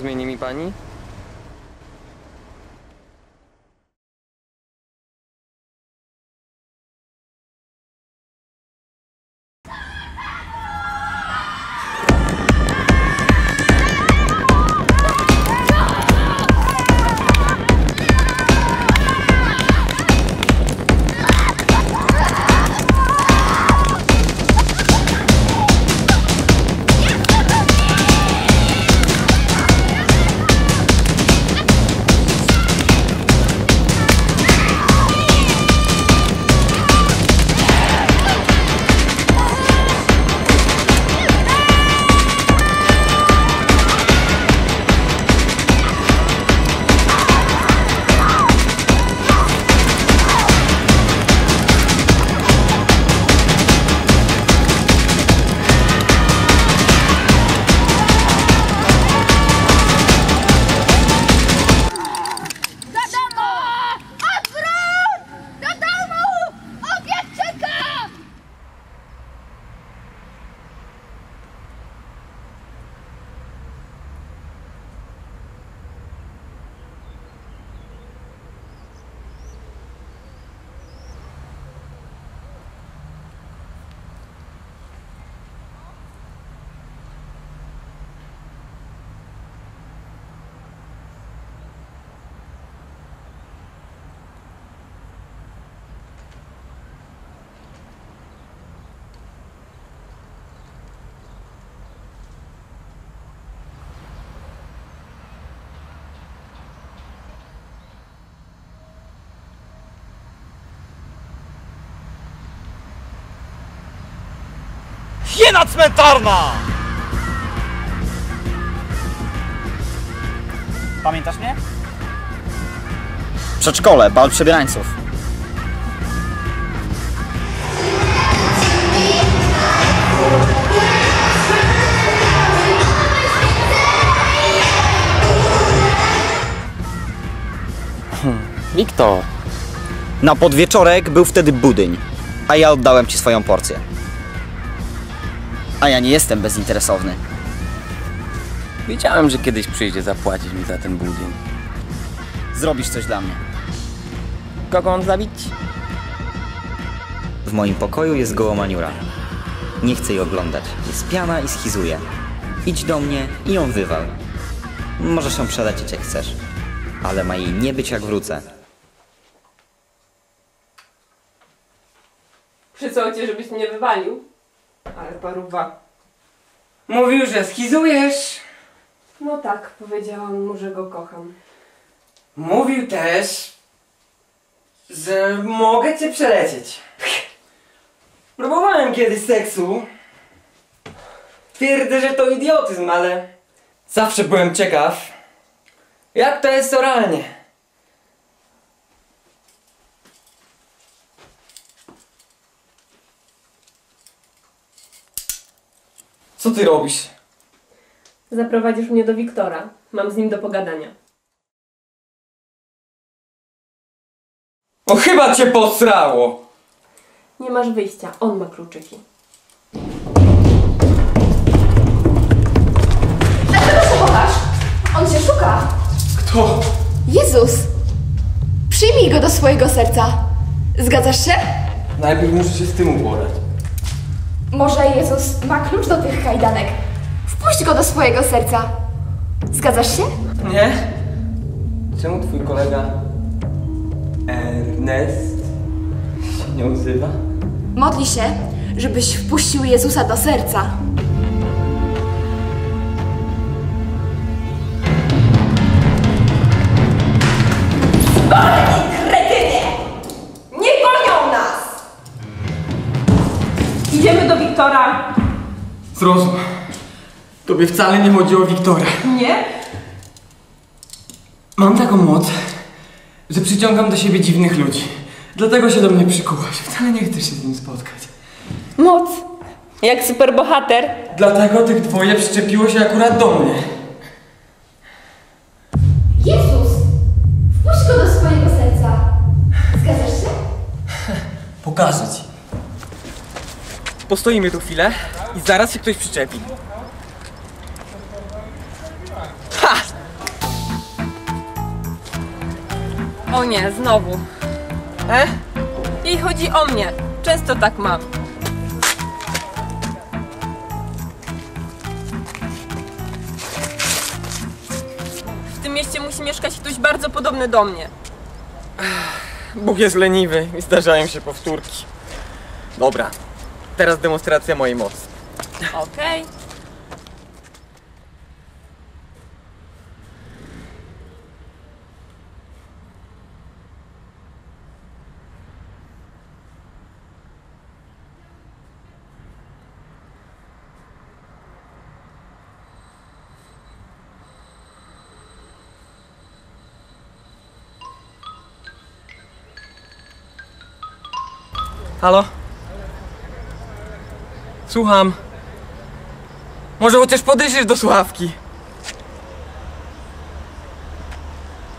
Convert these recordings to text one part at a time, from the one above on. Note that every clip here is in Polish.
zmieni mi pani? Hiena cmentarna! Pamiętasz mnie? Przedszkole, bal przebierańców. Wiktor! Na podwieczorek był wtedy budyń, a ja oddałem ci swoją porcję. A ja nie jestem bezinteresowny. Wiedziałem, że kiedyś przyjdzie zapłacić mi za ten budyń. Zrobisz coś dla mnie. Kogo mam zabić? W moim pokoju jest gołomaniura. Nie chcę jej oglądać. Jest piana i schizuje. Idź do mnie i ją wywal. Możesz ją przelecieć jak chcesz. Ale ma jej nie być jak wrócę. Przysłał cię, żebyś mnie wywalił. Ale paruwa. Mówił, że schizujesz. No tak, powiedziałam mu, że go kocham. Mówił też, że mogę cię przelecieć. Próbowałem kiedyś seksu. Twierdzę, że to idiotyzm, ale zawsze byłem ciekaw, jak to jest oralnie. Co ty robisz? Zaprowadzisz mnie do Wiktora. Mam z nim do pogadania. O chyba cię posrało! Nie masz wyjścia, on ma kluczyki. Dlaczego się chowasz? On cię szuka. Kto? Jezus! Przyjmij go do swojego serca. Zgadzasz się? Najpierw muszę się z tym uporać. Może Jezus ma klucz do tych kajdanek. Wpuść go do swojego serca. Zgadzasz się? Nie? Czemu twój kolega Ernest się nie odzywa? Modli się, żebyś wpuścił Jezusa do serca. Wiktora. Zrozum. Tobie wcale nie chodzi o Wiktora. Nie? Mam taką moc, że przyciągam do siebie dziwnych ludzi. Dlatego się do mnie przykułaś. Wcale nie chcesz się z nim spotkać. Moc. Jak superbohater. Dlatego tych dwoje przyczepiło się akurat do mnie. Jezus! Wpuść go do swojego serca. Zgadzasz się? Pokażę ci. Postoimy tu chwilę i zaraz się ktoś przyczepi. Ha! O nie, znowu. E? Jej chodzi o mnie. Często tak mam. W tym mieście musi mieszkać ktoś bardzo podobny do mnie. Bóg jest leniwy i zdarzają się powtórki. Dobra, teraz demonstracja mojej mocy. Okej. Halo? Słucham. Może chociaż podejrzysz do słuchawki?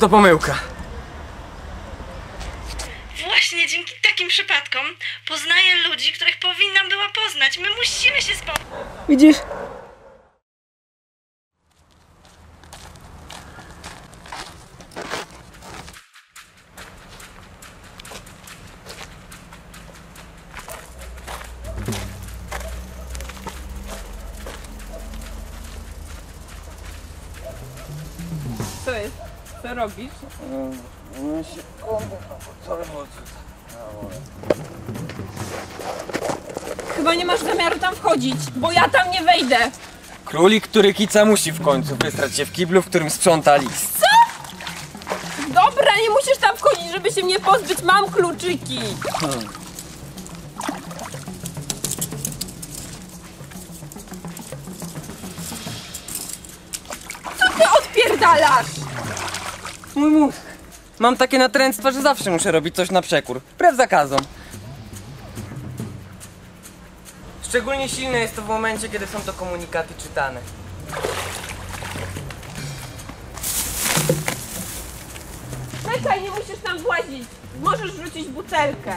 To pomyłka. Właśnie dzięki takim przypadkom poznaję ludzi, których powinnam była poznać. My musimy się spotkać. Widzisz? Co jest? Co robisz? Chyba nie masz zamiaru tam wchodzić, bo ja tam nie wejdę. Królik, który kica musi w końcu wystrać się w kiblu, w którym sprząta list. Dobra, nie musisz tam wchodzić, żeby się mnie pozbyć. Mam kluczyki. Co ty odpierdalasz? Mój mózg. Mam takie natręctwa, że zawsze muszę robić coś na przekór. Wbrew zakazom. Szczególnie silne jest to w momencie, kiedy są to komunikaty czytane. Czekaj, nie musisz tam włazić. Możesz rzucić butelkę.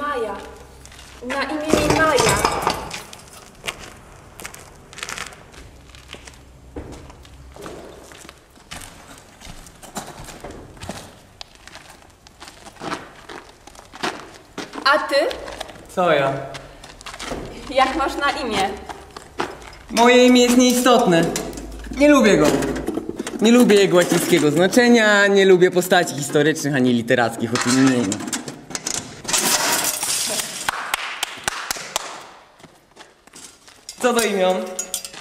Maja. Na imię mi Maja. A ty? Co ja? Jak masz na imię? Moje imię jest nieistotne. Nie lubię go. Nie lubię jego łacińskiego znaczenia, nie lubię postaci historycznych ani literackich o tym imieniu. Co do imion?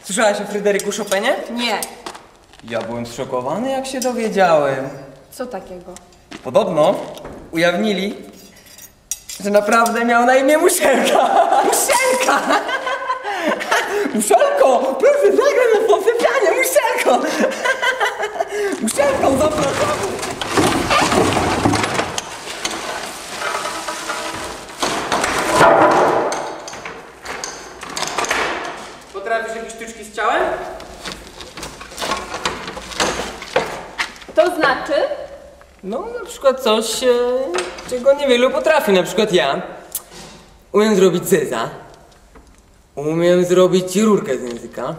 Słyszałaś o Fryderyku Chopinie? Nie. Ja byłem zszokowany, jak się dowiedziałem. Co takiego? Podobno ujawnili, że naprawdę miał na imię Muszelka. Muszelka! Muszelko! Proszę zagraj na fortepianie, Muszelko! Muszelką zapraszam! Potrafisz jakieś sztuczki z ciałem? To znaczy? No, na przykład coś, e, czego niewielu potrafi. Na przykład ja umiem zrobić zeza, umiem zrobić rurkę z języka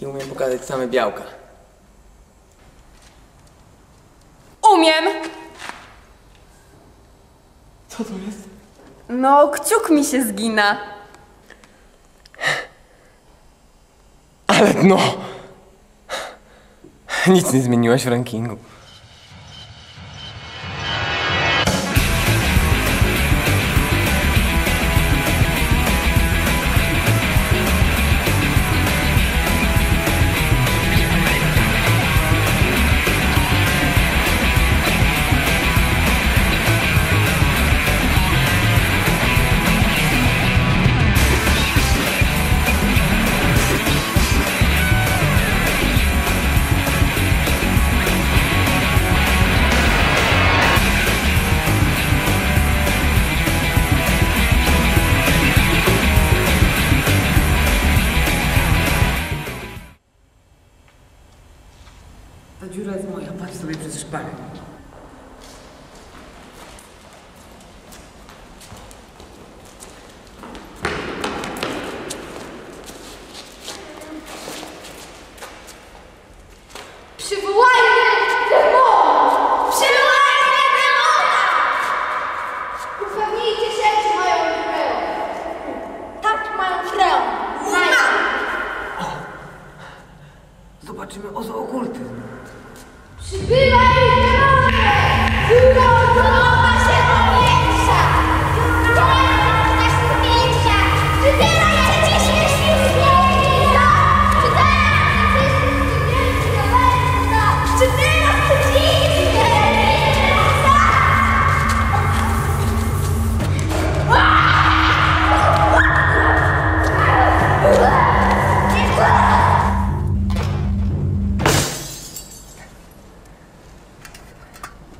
i umiem pokazać same białka. Umiem. Co to jest? No, kciuk mi się zgina. Ale no! Nic nie zmieniłaś w rankingu.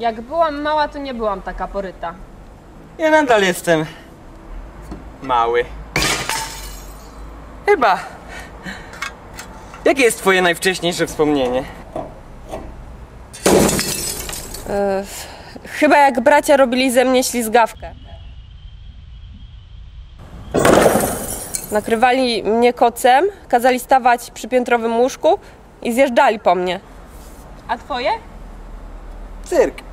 Jak byłam mała, to nie byłam taka poryta. Ja nadal jestem mały. Chyba. Jakie jest twoje najwcześniejsze wspomnienie? Chyba jak bracia robili ze mnie ślizgawkę. Nakrywali mnie kocem, kazali stawać przy piętrowym łóżku i zjeżdżali po mnie. A twoje? Cyrk.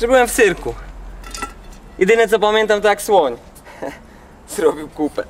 Że byłem w cyrku. Jedyne co pamiętam to jak słoń. Zrobił kupę.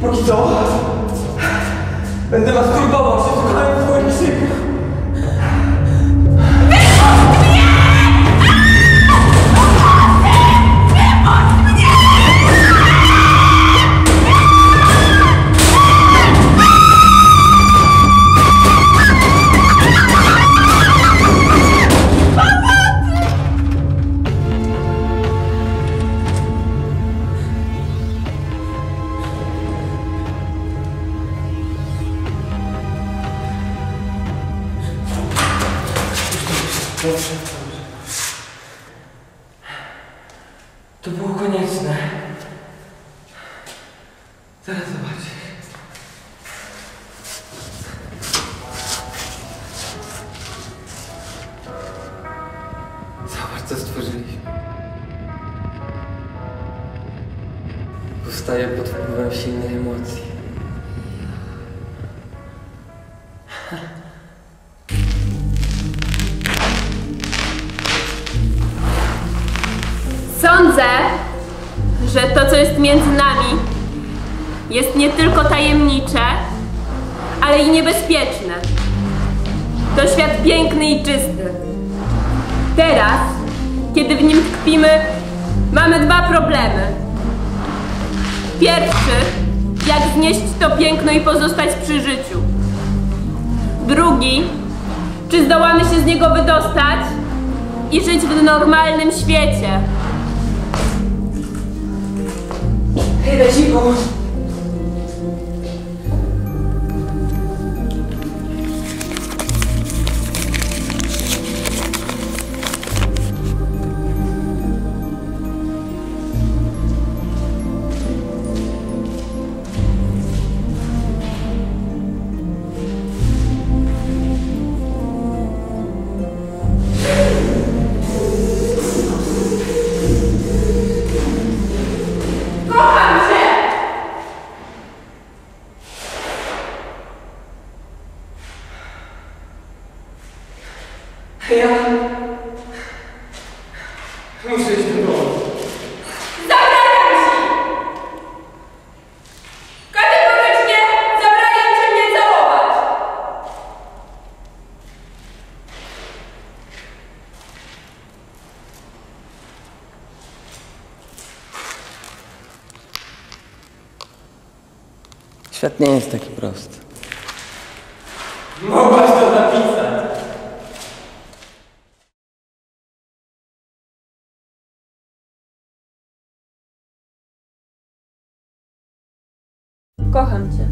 Póki co, będę was próbował się tutaj włączyć. Twoich krzyków. To było konieczne. Zaraz zobaczysz. Zobacz, co stworzyliśmy. Powstaje pod wpływem silnych emocji. Nie tylko tajemnicze, ale i niebezpieczne. To świat piękny i czysty. Teraz, kiedy w nim tkwimy, mamy dwa problemy. Pierwszy, jak znieść to piękno i pozostać przy życiu. Drugi, czy zdołamy się z niego wydostać i żyć w normalnym świecie. Idę ci Świat nie jest taki prosty. Mogłaś to napisać. Kocham cię.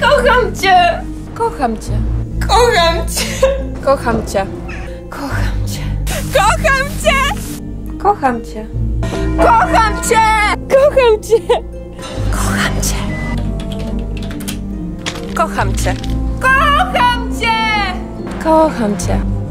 Kocham cię! Kocham cię. Kocham cię! Kocham cię. Kocham cię. Kocham cię! Kocham cię. Kocham cię! Kocham cię! Kocham cię! Kocham cię! Kocham cię.